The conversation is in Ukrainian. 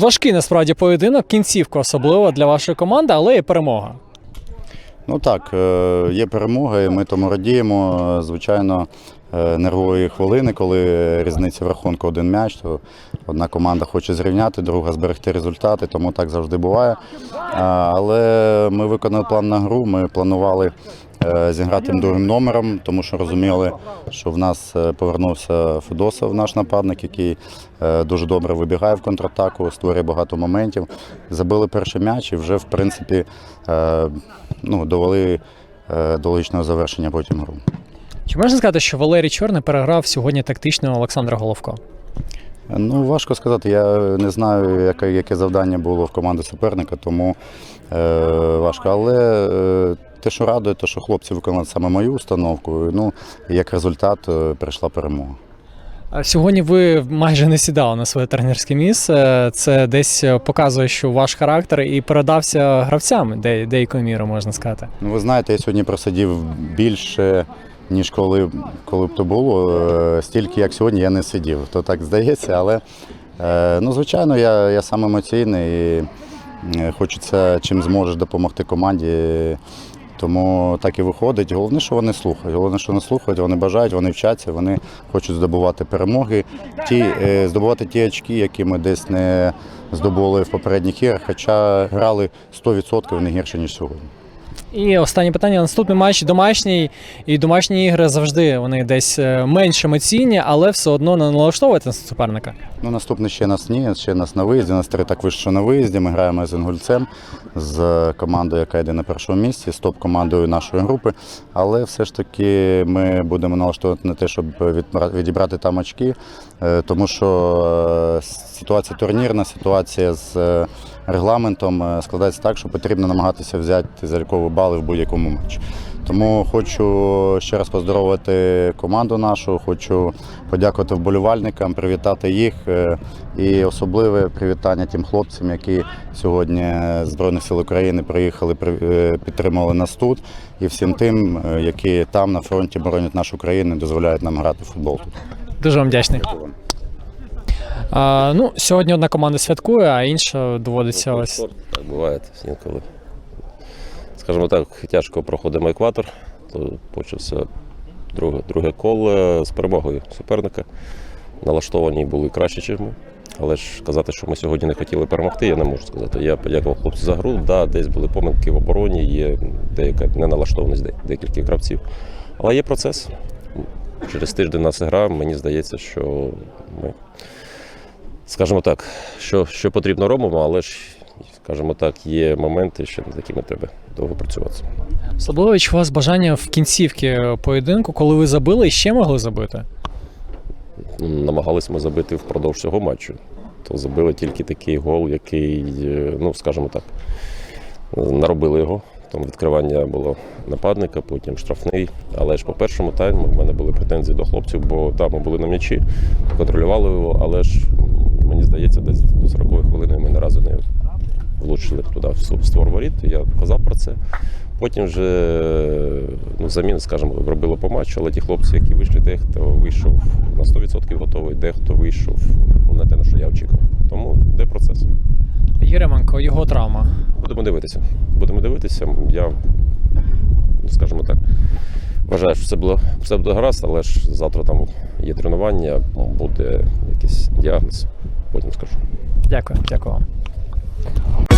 важкий насправді поєдинок, кінцівка особливо для вашої команди, але і перемога. Ну так, е, є перемога, і ми тому радіємо. Е, Звичайно, е, нервові хвилини, коли різниця в рахунку один м'яч, то одна команда хоче зрівняти, друга зберегти результати, тому так завжди буває. Але ми виконали план на гру. Ми планували е, зіграти другим номером, тому що розуміли, що в нас е, повернувся Федосов, наш нападник, який е, дуже добре вибігає в контратаку, створює багато моментів. Забили перший м'яч і вже, в принципі, е, ну, довели е, до логічного завершення потім гру. Чи можна сказати, що Валерій Чорний переграв сьогодні тактично Олександра Головко? Ну, важко сказати. Я не знаю, яке, яке завдання було в команди суперника, тому е, важко. Але е, те, що радує, те, що хлопці виконали саме мою установку. Ну, як результат е, прийшла перемога. Сьогодні ви майже не сідали на своє тренерське місце. Це десь показує, що ваш характер і передався гравцям, де, деякою мірою можна сказати. Ну, ви знаєте, я сьогодні просидів більше, ніж коли, коли б то було. Е, Стільки, як сьогодні, я не сидів. То так здається, але е, ну, звичайно, я, я сам емоційний і е, хочеться чим зможеш допомогти команді. Тому так і виходить. Головне, що вони слухають. Головне, що вони слухають, вони бажають, вони вчаться, вони хочуть здобувати перемоги, ті, здобувати ті очки, які ми десь не здобули в попередніх іграх, хоча грали 100% не гірше, ніж сьогодні. І останнє питання: наступний матч домашній, і домашні ігри завжди вони десь е, менш емоційні, але все одно не налаштовуєте на суперника. Ну, наступний ще нас ні, ще нас на виїзді. Нас три так вище на виїзді. Ми граємо з Інгульцем, з командою, яка йде на першому місці, з топ-командою нашої групи. Але все ж таки ми будемо налаштовувати на те, щоб відібрати там очки, е, тому що е, ситуація турнірна, ситуація з регламентом е, складається так, що потрібно намагатися взяти залікові бали в будь-якому матчі. Тому хочу ще раз поздоровити команду нашу, хочу подякувати вболівальникам, привітати їх е, і особливе привітання тим хлопцям, які сьогодні з Збройних сил України приїхали, при- е, підтримали нас тут, і всім тим, е, які там на фронті боронять нашу країну, дозволяють нам грати в футбол тут. Дуже вам вдячний. А, ну, сьогодні одна команда святкує, а інша доводиться ось. Спорт, Так буває інколи. Скажімо так, тяжко проходимо екватор, то почався друге, друге коло з перемогою суперника. Налаштовані були краще, ніж ми. Але ж казати, що ми сьогодні не хотіли перемогти, я не можу сказати. Я подякував хлопцю за гру. Да, десь були помилки в обороні, є деяка неналаштованість де- декількох гравців. Але є процес. Через тиждень нас гра, мені здається, що ми скажімо так, що, що потрібно робимо, але ж, скажімо так, є моменти, що над якими треба довго працювати. Особливо у вас бажання в кінцівці поєдинку, коли ви забили і ще могли забити. Намагались ми забити впродовж цього матчу. То забили тільки такий гол, який, е, ну, скажімо так, наробили його. Там відкривання було нападника, потім штрафний. Але ж по першому тайму в мене були претензії до хлопців, бо там ми були на м'ячі, контролювали його, але ж мені здається, десь до 40 хвилини ми не разу не влучили туди в створ воріт. Я казав про це. Потім вже ну, заміни, скажімо, робили по матчу, але ті хлопці, які вийшли, дехто вийшов на 100% готовий, дехто вийшов ну, не те, на що я очікував. Тому де процес. Єременко, його травма. Будемо дивитися. Будемо дивитися. Я, ну, скажімо так, вважаю, що все було все буде гаразд, але ж завтра там є тренування, буде якийсь діагноз потім скажу. Дякую, дякую вам.